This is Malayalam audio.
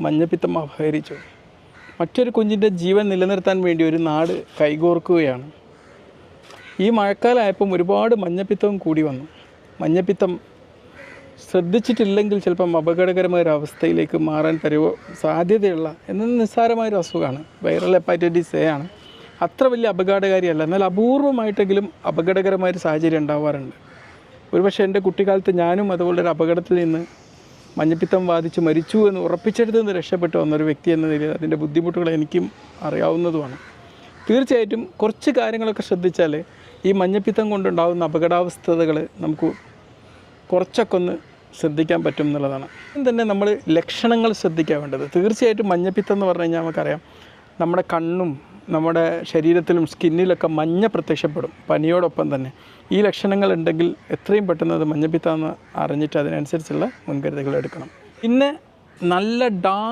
മഞ്ഞപ്പിത്തം അപഹരിച്ചു. മറ്റൊരു കുഞ്ഞിന്റെ ജീവൻ നിലനിർത്താൻ വേണ്ടി ഒരു നാട് കൈകോർക്കുകയാണ്. ഈ മഴക്കാലമായപ്പം ഒരുപാട് മഞ്ഞപ്പിത്തവും കൂടി വന്നു. മഞ്ഞപ്പിത്തം ശ്രദ്ധിച്ചിട്ടില്ലെങ്കിൽ ചിലപ്പം അപകടകരമായ ഒരു അവസ്ഥയിലേക്ക് മാറാൻ പരുവ സാധ്യതയുള്ള എന്ന നിസ്സാരമായൊരു അസുഖമാണ്. വൈറൽ ഹെപ്പാറ്റൈറ്റിസ് എ ആണ്. അത്ര വലിയ അപകടകാരിയല്ല. എന്നാൽ അപൂർവമായിട്ടെങ്കിലും അപകടകരമായൊരു സാഹചര്യം ഉണ്ടാവാറുണ്ട്. ഒരുപക്ഷെ എന്റെ കുട്ടിക്കാലത്ത് ഞാനും അതുപോലൊരു അപകടത്തിൽ നിന്ന് മഞ്ഞപ്പിത്തം ബാധിച്ച് മരിച്ചു എന്ന് ഉറപ്പിച്ചെടുത്ത് നിന്ന് രക്ഷപ്പെട്ടു വന്നൊരു വ്യക്തി എന്ന നിലയിൽ അതിന്റെ ബുദ്ധിമുട്ടുകൾ എനിക്കും അറിയാവുന്നതുമാണ്. തീർച്ചയായിട്ടും കുറച്ച് കാര്യങ്ങളൊക്കെ ശ്രദ്ധിച്ചാൽ ഈ മഞ്ഞപ്പിത്തം കൊണ്ടുണ്ടാകുന്ന അപകടാവസ്ഥതകൾ നമുക്ക് കുറച്ചൊക്കെ ഒന്ന് ശ്രദ്ധിക്കാൻ പറ്റും എന്നുള്ളതാണ്. തന്നെ നമ്മൾ ലക്ഷണങ്ങൾ ശ്രദ്ധിക്കാൻ വേണ്ടത് തീർച്ചയായിട്ടും മഞ്ഞപ്പിത്തം എന്ന് പറഞ്ഞു കഴിഞ്ഞാൽ നമുക്കറിയാം നമ്മുടെ കണ്ണും നമ്മുടെ ശരീരത്തിലും സ്കിന്നിലൊക്കെ മഞ്ഞ പ്രത്യക്ഷപ്പെടും. പനിയോടൊപ്പം തന്നെ. ഈ ലക്ഷണങ്ങൾ ഉണ്ടെങ്കിൽ എത്രയും പെട്ടെന്ന് അത് മഞ്ഞപ്പിത്താന്ന് അറിഞ്ഞിട്ട് അതിനനുസരിച്ചുള്ള മുൻകരുതലുകൾ എടുക്കണം പിന്നെ നല്ല ഡാ